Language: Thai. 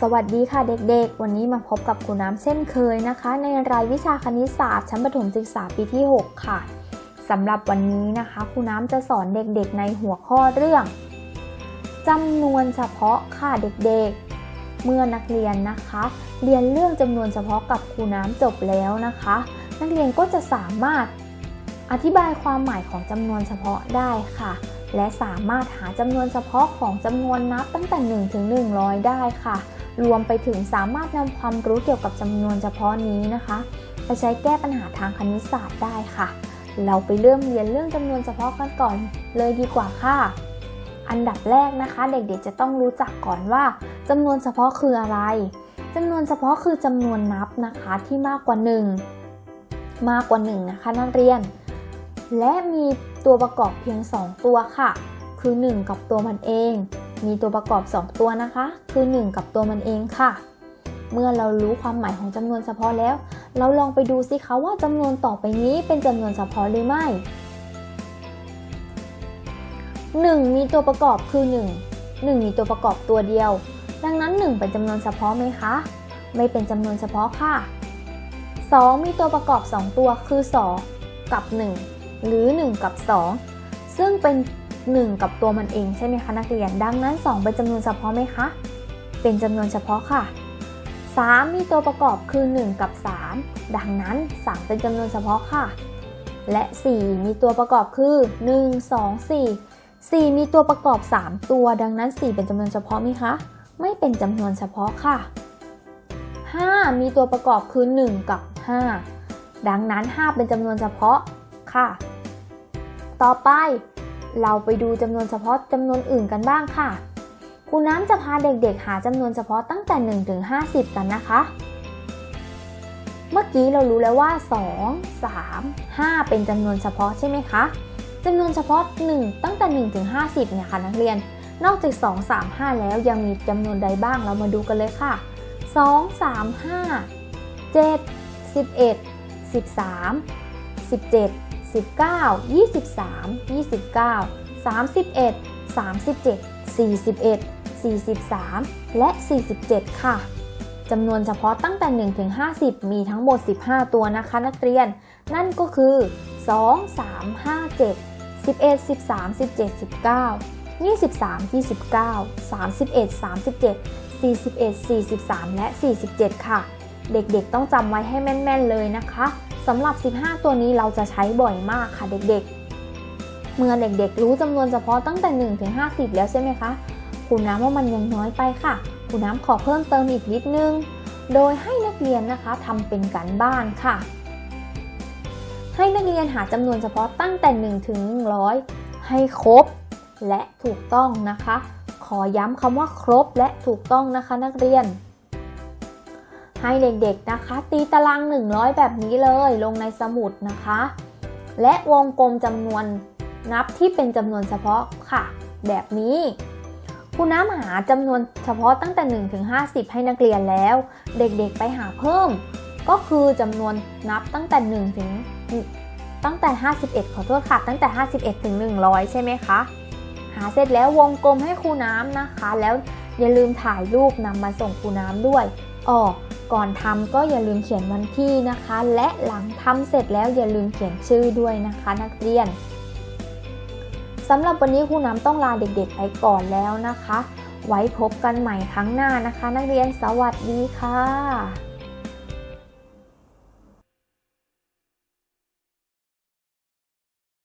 สวัสดีค่ะเด็กๆ วันนี้มาพบกับครูน้ำเช่นเคยนะคะ ในรายวิชาคณิตศาสตร์ชั้นประถมศึกษาปีที่ 6 ค่ะสำหรับวันนี้นะคะครูน้ำจะสอนเด็กๆ ในหัวข้อเรื่องจำนวนเฉพาะค่ะเด็กๆ เมื่อนักเรียนนะคะ เรียนเรื่องจำนวนเฉพาะกับครูน้ำจบแล้วนะคะ นักเรียนก็จะสามารถอธิบายความหมายของจำนวนเฉพาะได้ค่ะ และสามารถหาจำนวนเฉพาะของจำนวนนับตั้งแต่ 1 ถึง 100 ได้ค่ะ รวมไปถึงสามารถนำความรู้เกี่ยวกับจำนวนเฉพาะนี้นะคะ ไปใช้แก้ปัญหาทางคณิตศาสตร์ได้ค่ะ เราไปเริ่มเรียนเรื่องจำนวนเฉพาะกันก่อนเลยดีกว่าค่ะ อันดับแรกนะคะ เด็กๆจะต้องรู้จักก่อนว่าจำนวนเฉพาะคืออะไรจำนวนเฉพาะคือจำนวนนับนะคะที่มากกว่า 1 มากกว่า 1 นะคะนักเรียน และมีตัวประกอบเพียง 2 ตัวค่ะ คือ 1 กับตัวมันเอง มีตัวประกอบ 2 ตัวนะคะ คือ 1 กับตัวมันเองค่ะ เมื่อเรารู้ความหมายของจำนวนเฉพาะแล้ว เราลองไปดูสิคะว่าจำนวนต่อไปนี้เป็นจำนวนเฉพาะหรือไม่ 1 มีตัวประกอบคือ 1 1 มีตัวประกอบตัวเดียว ดังนั้น 1 เป็นจำนวนเฉพาะไหมคะ ไม่เป็นจำนวนเฉพาะค่ะ 2 มีตัวประกอบ 2 ตัวคือ 2 กับ 1 หรือ 1 กับ 2 ซึ่งเป็น 1 กับตัวมันเองใช่ไหมคะนักเรียน ดังนั้น 2 เป็นจำนวนเฉพาะไหมคะ เป็นจำนวนเฉพาะค่ะ 3 มีตัวประกอบคือ 1 กับ 3 ดังนั้น 3 เป็นจำนวนเฉพาะค่ะ และ 4 มีตัวประกอบคือ 1 2 4 4 มีตัวประกอบ 3 ตัว ดังนั้น 4 เป็นจำนวนเฉพาะไหมคะ ไม่เป็นจำนวนเฉพาะค่ะ 5 มีตัวประกอบคือ 1 กับ 5 ดังนั้น 5 เป็นจำนวนเฉพาะค่ะ ต่อไป เราไปดูจำนวนเฉพาะจำนวนอื่นกันบ้างค่ะครูน้ำจะพาเด็กๆ หาจำนวนเฉพาะตั้งแต่1ถึง50 กันนะคะ เมื่อกี้เรารู้แล้วว่า 2 3 5 เป็นจำนวนเฉพาะใช่ไหมคะจำนวนเฉพาะ 1 ตั้งแต่1ถึง50 เนี่ยค่ะนักเรียน นอกจาก 2 3 5 แล้วยังมีจำนวนใดบ้างเรามาดูกันเลยค่ะ 2 3 5 7 11 13 17 19 23 29 31 37 41 43 และ 47 ค่ะจำนวนเฉพาะตั้งแต่ 1 ถึง 50 มีทั้งหมด 15 ตัวนะคะนักเรียน นั่นก็คือ 2 3 5 7 11 13 17 19 23 29 31 37 41 43 และ 47 ค่ะ เด็กๆต้องจำไว้ให้แม่น ๆ เลยนะคะ สำหรับ 15 ตัวนี้เราจะใช้บ่อยมากค่ะเด็กๆ เมื่อเด็กๆ รู้จำนวนเฉพาะตั้งแต่ 1 ถึง 50 แล้วใช่ไหมคะคุณน้ำว่ามันยังน้อยไปค่ะ คุณน้ำขอเพิ่มเติมอีกนิดนึง โดยให้นักเรียนนะคะทำเป็นการบ้านค่ะ ให้นักเรียนหาจำนวนเฉพาะตั้งแต่ 1 ถึง 100 ให้ครบและถูกต้องนะคะ ขอย้ำคำว่าครบและถูกต้องนะคะนักเรียน ให้เด็กๆนะคะ ตีตาราง 100 แบบนี้เลยลงในสมุดนะคะ และวงกลมจำนวนนับที่เป็นจำนวนเฉพาะค่ะ แบบนี้ครูน้ำหาจำนวนเฉพาะตั้งแต่ 1 ถึง 50 ให้นักเรียนแล้ว เด็กๆไปหาเพิ่ม ก็คือจำนวนนับตั้งแต่ 1 ถึง ตั้งแต่ 51 ขอโทษค่ะ ตั้งแต่ 51 ถึง 100 ใช่ไหมคะ หาเสร็จแล้ววงกลมให้ครูน้ำนะคะ แล้วอย่าลืมถ่ายรูปนำมาส่งครูน้ำด้วยอ๋อ ก่อนทำก็อย่าลืมเขียนวันที่นะคะ และหลังทำเสร็จแล้วอย่าลืมเขียนชื่อด้วยนะคะ นักเรียนสำหรับวันนี้ครูน้ำต้องลาเด็กๆไปก่อนแล้วนะคะ ไว้พบกันใหม่ครั้งหน้านะคะ นักเรียนสวัสดีค่ะ